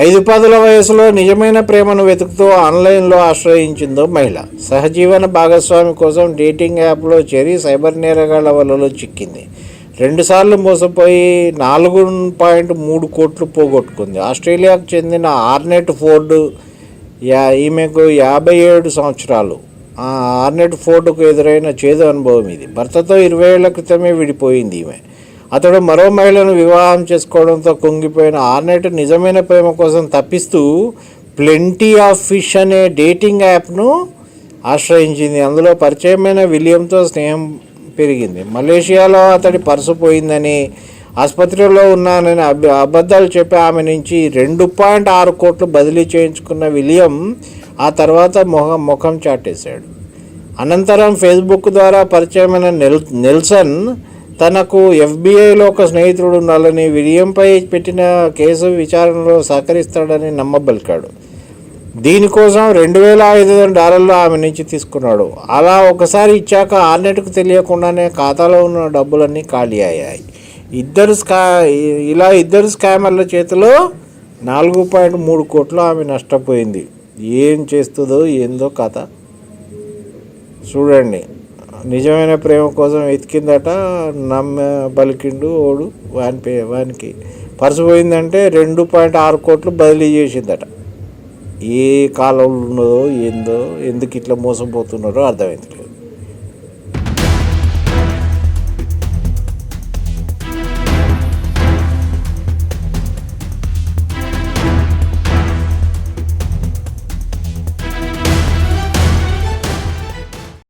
ఐదు పదుల వయసులో నిజమైన ప్రేమను వెతుకుతూ ఆన్లైన్లో ఆశ్రయించిందో మహిళ. సహజీవన భాగస్వామి కోసం డేటింగ్ యాప్లో చేరి సైబర్ నేరగాళ్ళ వలలో చిక్కింది. రెండుసార్లు మోసపోయి నాలుగు పాయింట్ మూడు కోట్లు పోగొట్టుకుంది. ఆస్ట్రేలియాకు చెందిన ఆర్నెట్ ఫోర్డు యా ఈమెకు యాభై ఏడు సంవత్సరాలు. ఆ ఆర్నెట్ ఫోర్డుకు ఎదురైన చేదు అనుభవం ఇది. భర్తతో ఇరవై ఏళ్ళ క్రితమే విడిపోయింది ఈమె. అతడు మరో మహిళను వివాహం చేసుకోవడంతో కుంగిపోయిన ఆర్నెట్ నిజమైన ప్రేమ కోసం తప్పిస్తూ ప్లెంటీ ఆఫ్ ఫిష్ అనే డేటింగ్ యాప్ను ఆశ్రయించింది. అందులో పరిచయమైన విలియంతో స్నేహం పెరిగింది. మలేషియాలో అతడి పర్సు పోయిందని ఆసుపత్రిలో ఉన్నానని అబ్ అబద్ధాలు చెప్పి ఆమె నుంచి రెండు పాయింట్ ఆరు కోట్లు బదిలీ చేయించుకున్న విలియం ఆ తర్వాత మొహం ముఖం చాటేశాడు. అనంతరం ఫేస్బుక్ ద్వారా పరిచయమైన నెల్ నెల్సన్ తనకు ఎఫ్బిఐలో ఒక స్నేహితుడు ఉండాలని విడియంపై పెట్టిన కేసు విచారణలో సహకరిస్తాడని నమ్మబలికాడు. దీనికోసం రెండు వేల ఐదు వందల డాలర్లు ఆమె నుంచి తీసుకున్నాడు. అలా ఒకసారి ఇచ్చాక ఆర్నెట్కు తెలియకుండానే ఖాతాలో ఉన్న డబ్బులన్నీ ఖాళీ అయ్యాయి. ఇద్దరు స్కా ఇలా ఇద్దరు స్కామర్ల చేతిలో నాలుగు పాయింట్ మూడు కోట్లు ఆమె నష్టపోయింది. ఏం చేస్తుందో ఏందో కథ. చూడండి. నిజమైన ప్రేమ కోసం వెతికిందట నమ్మ బలికిండు ఓడు వాని పే వానికి. పర్సు పోయిందంటే రెండు పాయింట్ ఆరు కోట్లు బదిలీ చేసిందట. ఏ కాలంలో ఉన్నదో ఏందో ఎందుకు ఇట్లా మోసపోతున్నారో అర్థమవుతలేదు